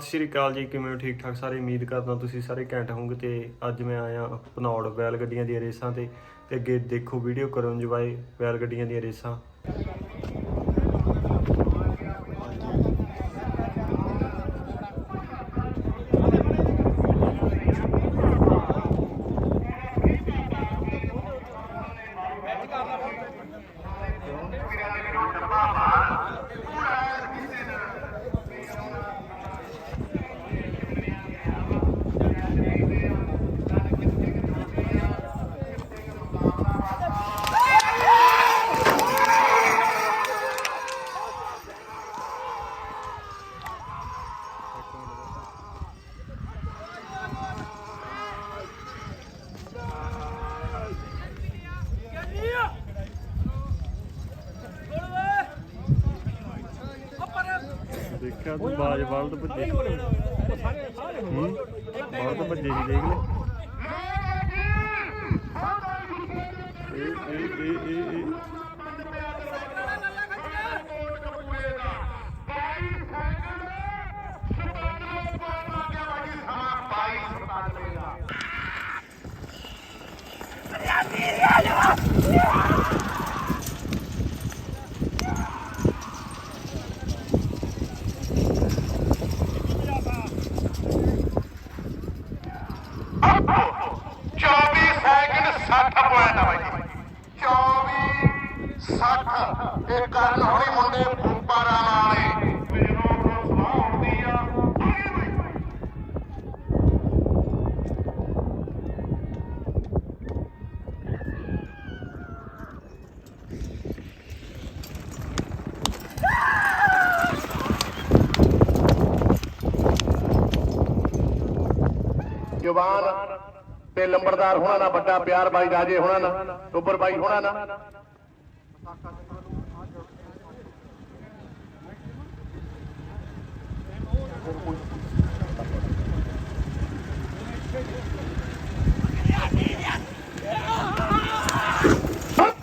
ਸਤਿ ਸ਼੍ਰੀ ਅਕਾਲ ਜੀ, ਕਿਵੇਂ ਹੋ? ਠੀਕ ਠਾਕ ਸਾਰੇ? ਉਮੀਦ ਕਰਦਾ ਤੁਸੀਂ ਸਾਰੇ ਘੈਂਟ ਹੋਵੋਗੇ ਤੇ ਅੱਜ ਮੈਂ ਆਇਆ ਪਨੌੜ ਬੈਲ ਗੱਡੀਆਂ ਦੀਆਂ ਰੇਸਾਂ ਤੇ ਤੇ ਅੱਗੇ ਦੇਖੋ, ਵੀਡੀਓ ਕਰੋ ਇੰਜੋਏ ਬੈਲ ਗੱਡੀਆਂ ਦੀਆਂ ਰੇਸਾਂ। ਤੂੰ ਬਾਜ ਬਲਦ ਭੱਜੇ। ਹੂੰ? ਬਲਦ ਭੱਜੇ ਸੀ, ਦੇਖ ਲੈ। ਇਹ ਇਹ ਇਹ ਇਹ ਇਹ ਚੌਵੀ ਸੈਕਿੰਡ 60 ਪੁਆਇੰਟ ਆ ਬਾਈ ਜੀ 24 60 ਇਹ ਕਰਨ ਹੋਣੀ ਮੁੰਡੇ ਬੂਪਾਰਾ ਵਾਲੇ ਜਵਾਨ ਤੇ ਲੰਬੜਦਾਰ ਹੋਣਾ ਨਾ, ਵੱਡਾ ਪਿਆਰ ਬਾਈ ਰਾਜੇ ਹੋਣਾ ਨਾ ਟੋਬਰ ਬਾਈ ਹੋਣਾ ਨਾ।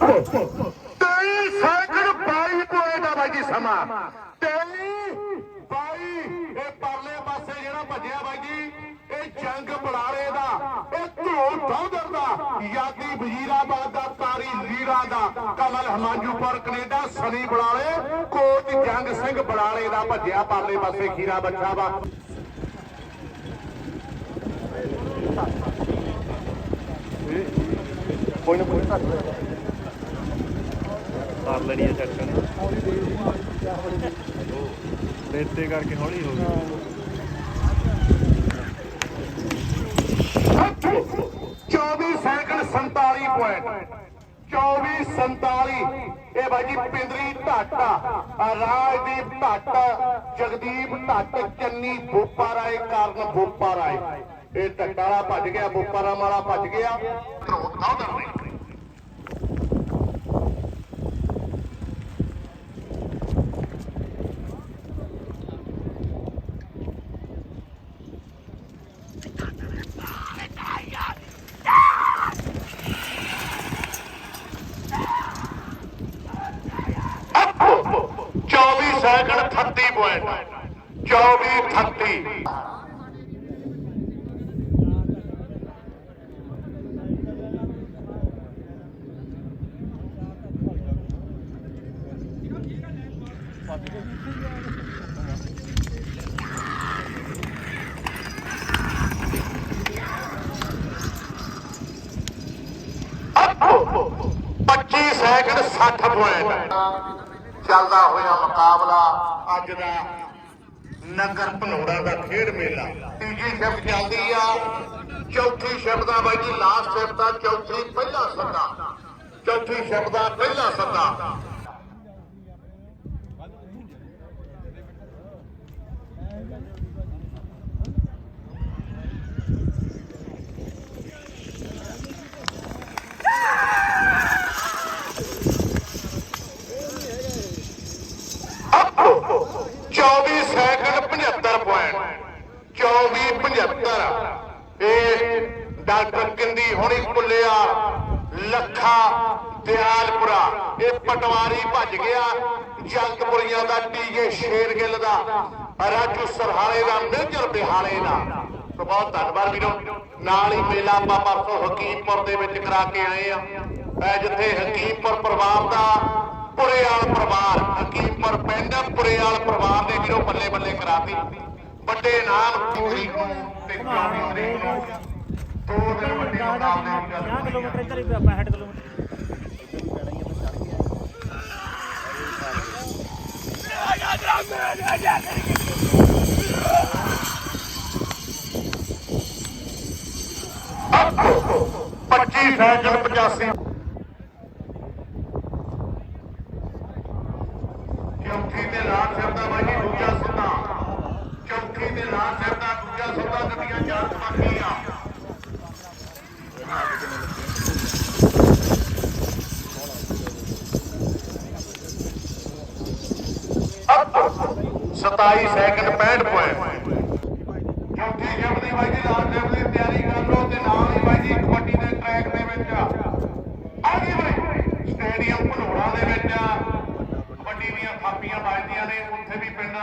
ਤੇਈ ਸੈਕਿੰਡ 22 ਪੁਆਇੰਟ ਆ ਬਾਈ ਜੀ ਸਮਾਂ। 23 22 ਇਹ ਪਰਲੇ ਪਾਸੇ ਜਿਹੜਾ ਭੱਜਿਆ ਬਾਈ ਜੀ, ਇਹ ਜੰਗ ਬੁਲਾਰੇ ਦਾ, ਇਹ ਧੂੜ ਦੌਦਰ ਦਾ, ਯਾਦੀ ਵਜ਼ੀਰਾਬਾਦ ਦਾ, ਤਾਰੀ ਲੀਰਾ ਦਾ, ਕਮਲ ਹਮਾਂਜੂਪੁਰ, ਕੈਨੇਡਾ, ਸਨੀ ਬੁਲਾਰੇ, ਕੋਚ ਜੰਗ ਸਿੰਘ ਬੁਲਾਰੇ ਦਾ ਭੱਜਿਆ ਪਰਲੇ ਪਾਸੇ ਖੀਰਾ ਬੱਚਾ ਵਾ। ਕੋਈ ਨਾ ਕੋਈ ਘੱਟ ਕਰ ਲੈਣੀ ਆ ਚੱਕਣ ਰੇਤੇ ਕਰਕੇ ਹੌਲੀ ਹੋ ਗਈ। 24 ਸੈਕਿੰਡ 47 ਪੁਆਇੰਟ। 24 47 ਇਹ ਬਾਈ ਜੀ ਪਿੰਦਰੀ ਢਾਟਾ। ਰਾਜਦੀਪ ਢੱਟ ਜਗਦੀਪ ਢੱਟ ਚੰਨੀ ਬੋਪਾ ਰਾਏ ਕਾਰਨ ਬੋਪਾ ਰਾਏ ਇਹ ਢੱਟਾਲਾ ਭੱਜ ਗਿਆ ਬੋਪਾਰਾ ਵਾਲਾ ਭੱਜ ਗਿਆ। ਅੱਠ, 24 ਸੈਕਿੰਡ 38 ਪੁਆਇੰਟ 24 38 25 ਸੈਕਿੰਡ 60 ਪੁਆਇੰਟ ਚੱਲਦਾ ਹੋਇਆ ਮੁਕਾਬਲਾ ਅੱਜ ਦਾ ਨਗਰ ਭਨੋੜਾ ਦਾ ਖੇਡ ਮੇਲਾ। ਤੀਜੀ ਸ਼ਬਦ ਚੱਲਦੀ ਆ। ਚੌਥੀ ਸ਼ਿਫਟ ਬਾਈ ਜੀ ਲਾਸਟ ਸ਼ਬਦ ਦਾ ਚੌਥੀ ਪਹਿਲਾ ਸੱਦਾ। ਚੌਥੀ ਸ਼ਿਫਟ ਪਹਿਲਾ ਸੱਦਾ ਅੱਪ 24 ਸੈਕਿੰਡ 75 ਪੁਆਇੰਟ 24 75 ਇਹ ਡਾਕਟਰ ਕਿੰਦੀ ਹੋਣੀ ਪੁੱਲਿਆ ਲੱਖਾ, ਦਿਆਲਪੁਰਾ। ਇਹ ਪਟਵਾਰੀ ਭੱਜ ਗਿਆ ਜੰਗਪੁਰੀਆਂ ਦਾ ਟੀਏ ਸ਼ੇਰਗਿੱਲ ਦਾ, ਰਾਜੂ ਸਰਹਾਲੇ ਦਾ ਮੇਜਰ ਬਿਹਾਲੇ ਦਾ। ਸੋ ਬਹੁਤ ਧੰਨਵਾਦ ਵੀਰੋ। ਨਾਲ ਹੀ ਮੇਲਾ ਆਪਾਂ ਪਰਸੋਂ ਹਕੀਮਪੁਰ ਦੇ ਵਿੱਚ ਕਰਾ ਕੇ ਆਏ ਆ। ਇਹ ਜਿੱਥੇ ਹਕੀਮਪੁਰ ਪਰਿਵਾਰ ਦਾ ਪੁਰੇਵਾਲ ਪਰਿਵਾਰ ਹਕੀਮਪੁਰ ਪਿੰਡ ਪੁਰੇਵਾਲ ਪਰਿਵਾਰ ਦੇ ਵੀਰੋ ਬੱਲੇ ਬੱਲੇ ਕਰਾਤੀ ਵੱਡੇ ਨਾਮ ਪੂਰੀ ਨੂੰ ਤੇ ਚੌਵੀ ਤਰੀਕ ਨੂੰ ਦੋ ਦਿਨ ਵੱਡੇ ਮੁਕਾਬਲੇ ਦੀ ਗੱਲ 50 ਹੋਈ ਆ। ਕਿਲੋਮੀਟਰ ਇੱਧਰ ਹੀ ਪਿਆ 65 ਕਿਲੋਮੀਟਰ ਪੱਚੀ ਸੈਕਿੰਡ 85 ਚੌਥੀ ਤੇ ਲਾਲ ਸਾਹਿਬ ਦਾ ਬਾਈ ਦੂਜਾ ਸੌਦਾ। ਚੌਥੀ ਤੇ ਲਾਲ ਸਾਹਿਬ ਦਾ ਦੂਜਾ ਸੌਦਾ ਗੱਡੀਆਂ ਚਾਰ ਬਾਕੀ ਆ ਅਪ 27 ਸੈਕਿੰਡ 65 ਪੁਆਇੰਟ ਚੌਥੀ ਜੰਪ ਦੀ ਬਾਈ ਜੀ ਲਾਲ ਜੰਪ ਦੀ ਤਿਆਰੀ ਕਰ ਲਓ ਤੇ ਨਾਲ ਹੀ ਬਾਈ ਕਬੱਡੀ ਦੇ ਟਰੈਕ ਦੇ ਵਿੱਚ। ਆ ਗਈ ਬਾਈ, ਸਟੇਡੀਅਮ ਭਨੋੜਾ ਦੇ ਵਿੱਚ। ਵੱਜਦੀਆਂ ਨੇ ਉੱਥੇ ਵੀ ਪਿੰਡ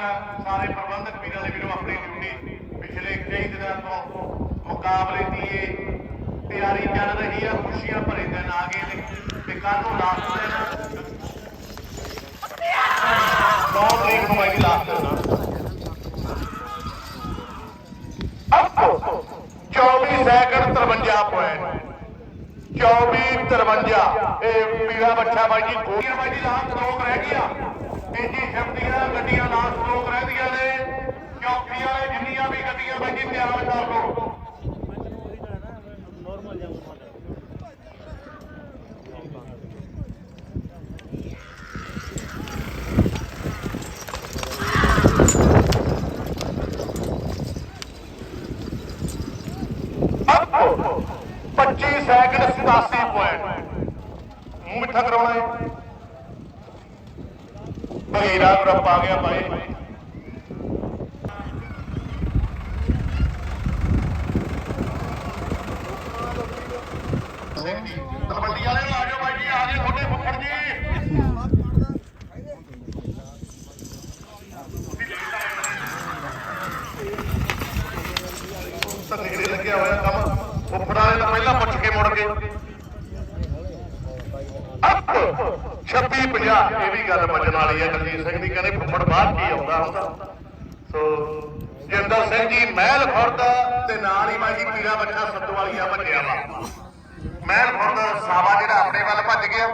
ਸਾਰੇ ਪ੍ਰਬੰਧਕ ਵੀਰਾਂ ਦੇ ਵੀਰੋ ਆਪਣੀ ਡਿਊਟੀ ਪਿਛਲੇ ਕਈ ਦਿਨਾਂ ਤੋਂ ਮੁਕਾਬਲੇ ਦੀ ਇਹ ਤਿਆਰੀ ਚੱਲ ਰਹੀ ਆ, ਖੁਸ਼ੀਆਂ ਭਰੇ ਦਿਨ ਆ ਗਏ ਨੇ ਤੇ ਕੱਲ ਨੂੰ ਲਾਸਟ ਦਿਨ 9 ਤਰੀਕ ਨੂੰ ਬਾਈ ਜੀ ਲਾਸਟ ਦਿਨ ਆ। 24 ਸੈਕਿੰਡ 53 ਪੁਆਇੰਟ। 24 53 ਇਹ ਪੀੜਾ ਬੱਚਾ ਬਾਈ ਜੀ, ਗੋਲੀਆਂ ਬਾਈ ਜੀ ਲਾਸਟ ਲੋਕ ਰਹਿ ਗਿਆ ਤੇਜ਼ੀ ਸ਼ਿਫਟ ਗੱਡੀਆਂ ਲਾਸਟ ਲੋਕ ਰਹਿੰਦੀਆਂ ਨੇ। ਚੌਥੀ ਵਾਲੇ ਜਿੰਨੀਆਂ ਵੀ ਗੱਡੀਆਂ ਬਾਈ ਤਿਆਰ ਕਰ ਲਓ ਨੋਰਮਲ ਜਾਊਗਾ ਅਪ 25 ਸੈਕਿੰਡ 87 ਪੁਆਇੰਟ ਮੂੰਹ ਮਿੱਠਾ ਕਰਾਉਣਾ ਹੈ। ਬਗੀਰਾ ਗਰੁੱਪ ਆ ਗਿਆ ਭਾਈ। ਤਲਵੰਡੀ ਵਾਲੇ ਆ ਜਾਓ ਬਾਈ ਜੀ, ਆ ਗਏ ਤੁਹਾਡੇ ਫੁੱਫੜ ਜੀ। ਨੇੜੇ ਲੱਗਿਆ ਹੋਇਆ ਕੰਮ। ਫੁੱਫੜਾਂ ਨੇ ਪਹਿਲਾਂ ਪੁੱਛ ਕੇ ਮੁੜ ਗਏ। ਅਪ! 26 50 ਇਹ ਵੀ ਗੱਲ ਮੰਨਣ ਵਾਲੀ ਹੈ ਜਗਜੀਤ ਸਿੰਘ ਦੀ, ਕਹਿੰਦੇ ਫੁੱਫੜ ਬਾਅਦ ਕੀ ਆਉਂਦਾ ਹੁੰਦਾ। ਸੋ ਜਿੰਦਰ ਸਿੰਘ ਜੀ, ਮਹਿਲ ਖੁਰਦ ਤੇ ਨਾਲ ਹੀ ਬਾਈ ਜੀ ਪੀਰਾ ਬੱਚਾ ਸੱਤੂ ਵਾਲੀਆ ਭੱਜਿਆ ਵਾ। ਮਹਿਲ ਖੁਰਦ, ਸਾਵਾ ਜਿਹੜਾ ਆਪਣੇ ਵੱਲ ਭੱਜ ਗਿਆ,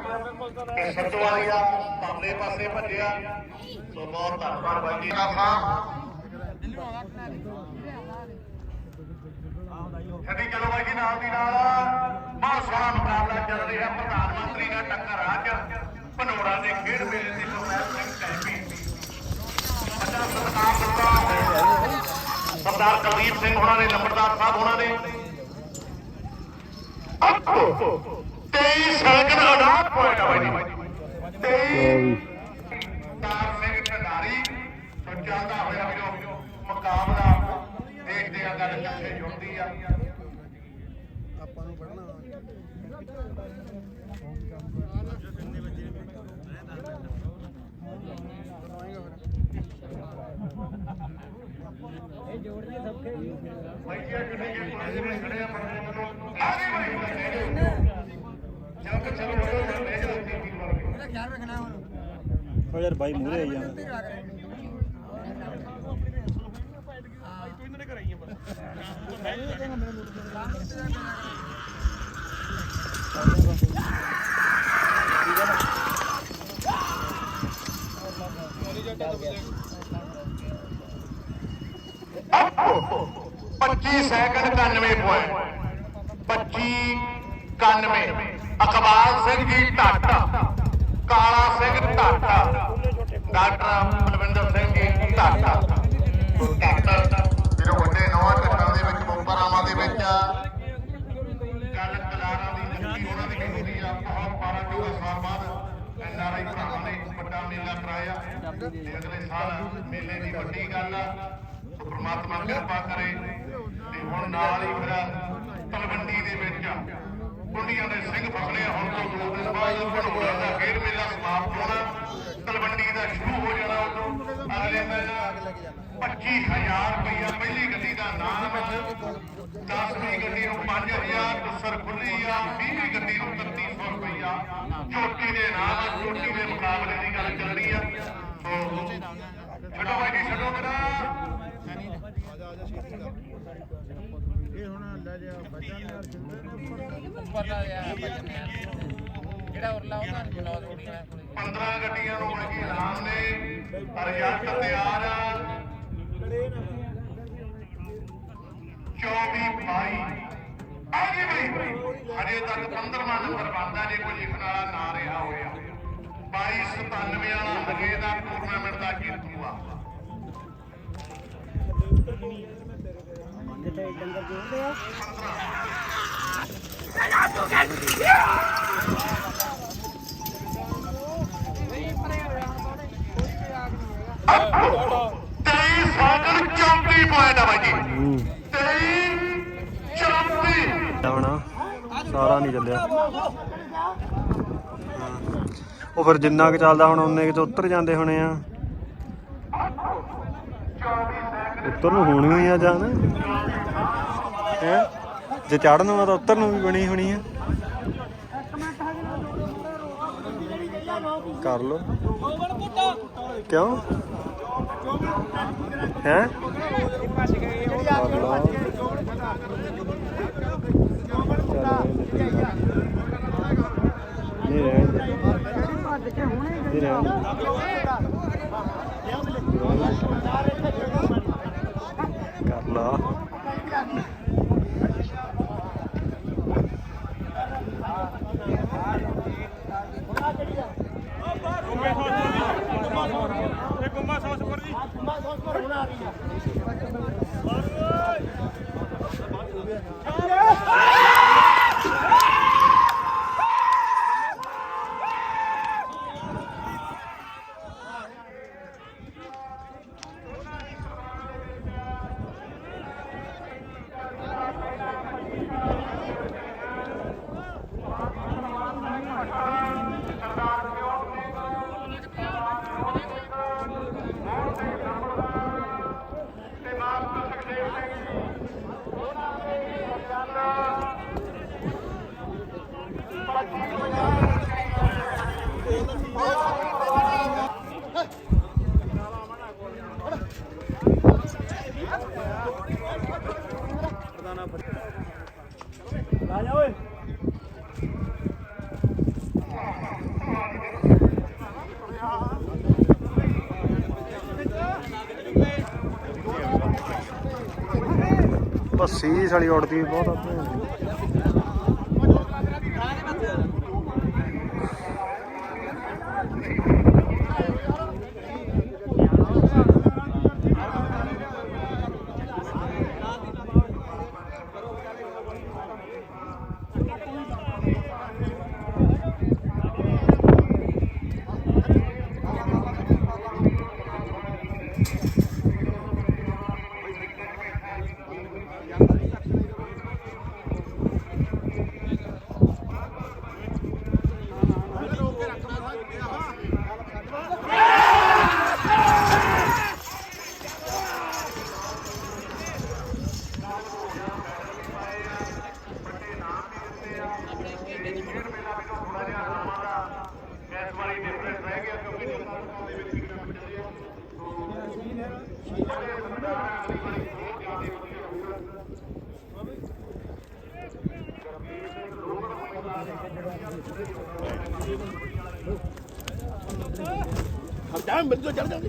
ਇਹ ਸੱਤੂ ਵਾਲੀਆ ਪਾਲੇ ਪਾਸੇ ਭੱਜਿਆ। ਸੋ ਬਹੁਤ ਧੰਨਵਾਦ ਬਾਈ ਜੀ। ਦਾ ਛੱਡੀ ਚਲੋ ਬਾਈ ਜੀ, ਨਾਲ ਦੀ ਨਾਲ ਬਹੁਤ ਸੋਹਣਾ ਮੁਕਾਬਲਾ ਚੱਲ ਰਿਹਾ, ਪ੍ਰਧਾਨ ਮੰਤਰੀ ਨਾਲ ਟੱਕਰ ਅੱਜ। ਭਨੋੜਾ ਦੇ ਖੇਡ ਮੇਲੇ ਦੇ ਗੁਰਮੇਲ ਸਿੰਘ ਟੈਪੀ ਅੱਛਾ ਸਤਿਕਾਰ ਦਿੱਤਾ ਸਰਦਾਰ ਕੁਲਦੀਪ ਸਿੰਘ ਹੋਣਾ ਨੇ ਨੰਬਰਦਾਰ ਸਾਹਿਬ ਹੋਣਾ ਨੇ ਅੱਪ 23 ਸੈਕਿੰਡ 59 ਪੁਆਇੰਟ ਆ ਬਾਈ 23 ਸਰਦਾਰ ਸਿੰਘ ਢੰਡਾਰੀ ਸੋ ਚੱਲਦਾ ਹੋਇਆ ਵੀਰੋ ਮੁਕਾਬਲਾ। ਦੇਖਦੇ ਆ ਗੱਲ ਕਿੱਥੇ ਜੁੜਦੀ ਆ। ਸਭ ਕੇ ਵੀ ਬਾਈ ਜੀ ਕਿੰਨੇ ਕੇ ਪਾਸੇ ਵਿੱਚ ਖੜੇ ਆ। ਬੰਦੇ ਨੂੰ ਆ ਗਏ ਬਾਈ ਜਦ ਤੱਕ ਚਲੋ ਬੜੋ ਲੈ ਕੇ ਰੱਖੀ ਵੀਰ ਵਰਗੇ ਉਹ ਯਾਰ ਬਾਈ ਮੂਰੇ ਆਈ ਜਾਂਦਾ ਪੱਚੀ second 91 point 25 91 Iqbal Singh ji Dhatt Kala Singh Dhatt doctor Balwinder Singh ji Dhatt ਮੇਰੇ ਵੱਡੇ ਨਵਾਂ ਢੱਟਾਂ ਦੇ ਵਿੱਚ ਮੁੰਬਰਾਵਾਂ ਦੇ ਵਿੱਚ ਗੱਲ ਕਲਾਰਾਂ ਦੀ ਲੱਗੀ ਉਹਨਾਂ ਦੀ ਹੁੰਦੀ ਆ। ਬਹੁਤ 12 14 ਸਾਲ ਬਾਅਦ ਐਨਆਰਆਈ ਭਰਾਵਾਂ ਨੇ ਵੱਡਾ ਮੇਲਾ ਕਰਾਇਆ। ਤੇ ਅਗਲੇ ਸਾਲ ਮੇਲੇ ਦੀ ਵੱਡੀ ਗੱਲ ਆ। ਪ੍ਰਮਾਤਮਾ ਕਿਰਪਾ ਕਰੇ ਤੇ ਹੁਣ ਨਾਲ ਹੀ ਫਿਰ ਤਲਵੰਡੀ ਦੇ ਵਿੱਚ ਕੁੰਡੀਆਂ ਦੇ ਸਿੰਘ ਫਸਣੇ ਹੁਣ ਤੋਂ ਦੋ ਦਿਨ ਬਾਅਦ ਭੜੋਲੇ ਦਾ ਖੇਡ ਮੇਲਾ ਸਮਾਪਤ ਹੋਣਾ ਤਲਵੰਡੀ ਦਾ ਸ਼ੁਰੂ ਹੋ ਜਾਣਾ ਉਦੋਂ ਅਗਲੇ ਦਿਨ 25000 ਰੁਪਇਆ ਪਹਿਲੀ ਗੱਡੀ ਦਾ ਨਾਮ 10ਵੀਂ ਗੱਡੀ ਨੂੰ 5000 ਦੂਸਰ ਖੁੱਲੀ ਆ 20ਵੀਂ ਗੱਡੀ ਨੂੰ 3300 ਰੁਪਇਆ ਚੋਟੀ ਦੇ ਨਾਲ ਆ, ਚੋਟੀ ਦੇ ਮੁਕਾਬਲੇ ਦੀ ਗੱਲ ਚੱਲਣੀ ਆ। ਛੱਡੋ ਬਾਈ ਛੱਡੋ ਮੇਰਾ। ਇਹ ਹੁਣ ਲੈ ਜਾ ਬੱਚਾ ਨੇ ਉੱਪਰਲਾ ਜਿਹਾ ਭਜਨ ਯਾਰ। ਜਿਹੜਾ ਉਰਲਾ ਉਹਦਾ ਬਲੌਗ ਕੁੜੀਆਂ ਕੋਲ 15 ਗੱਡੀਆਂ ਨੂੰ ਬਾਕੀ ਐਲਾਨ ਨੇ ਪਰ ਯਾਰ ਤਿਆਰ ਆ। 24 22 ਆਗੇ ਬਈ। ਹਜੇ ਤੱਕ 15ਵਾਂ ਨੰਬਰ ਬੰਦਾ ਜੇ ਕੋਈ ਲਿਖਣ ਵਾਲਾ ਨਾ ਰਿਹਾ ਹੋਇਆ 2297 ਵਾਲਾ ਹਜੇ ਦਾ ਟੂਰਨਾਮੈਂਟ ਦਾ ਜੇਤੂ ਆ। ਜਿੱਥੇ ਡੰਗਰ ਜੋੜਦੇ ਆ। ਤੇਈ ਸਾਗਰ 34 ਪੁਆਇੰਟ ਆ ਬਾਈ ਜੀ ਤੇਈ 34 ਜਾਣਾ। ਸਾਰਾ ਨਹੀਂ ਚੱਲਿਆ। ਉਹ ਫਿਰ ਜਿੰਨਾ ਕੁ ਚੱਲਦਾ ਹੁਣ ਉਹਨੇ ਕੁ ਚ ਉੱਤਰ ਜਾਂਦੇ ਹੋਣੇ ਆ। ਉੱਤਰ ਨੂੰ ਹੋਣੀ ਹੋਈ ਆ ਜਾਨ ਹੈ? ਜੇ ਚੜਨ ਨੂੰ ਆ ਤਾਂ ਉੱਤਰ ਨੂੰ ਵੀ ਬਣੀ ਹੋਣੀ ਆ। ਕਰ ਲੋ ਕਿਉਂ? ਹੈ? ਕਰ ਰਹਿਣ ਦੇ। ਇਹ ਰਹਿਣ ਦੇ ਕਰ ਲਾ ਆ ਜਾ ਓਏ ਬਸ ਸੀਸ ਵਾਲੀ ਉੜਦੀ ਬਹੁਤ ਆ। ਹਮ ਤਾਂ ਚੜ ਜਾਂਦੇ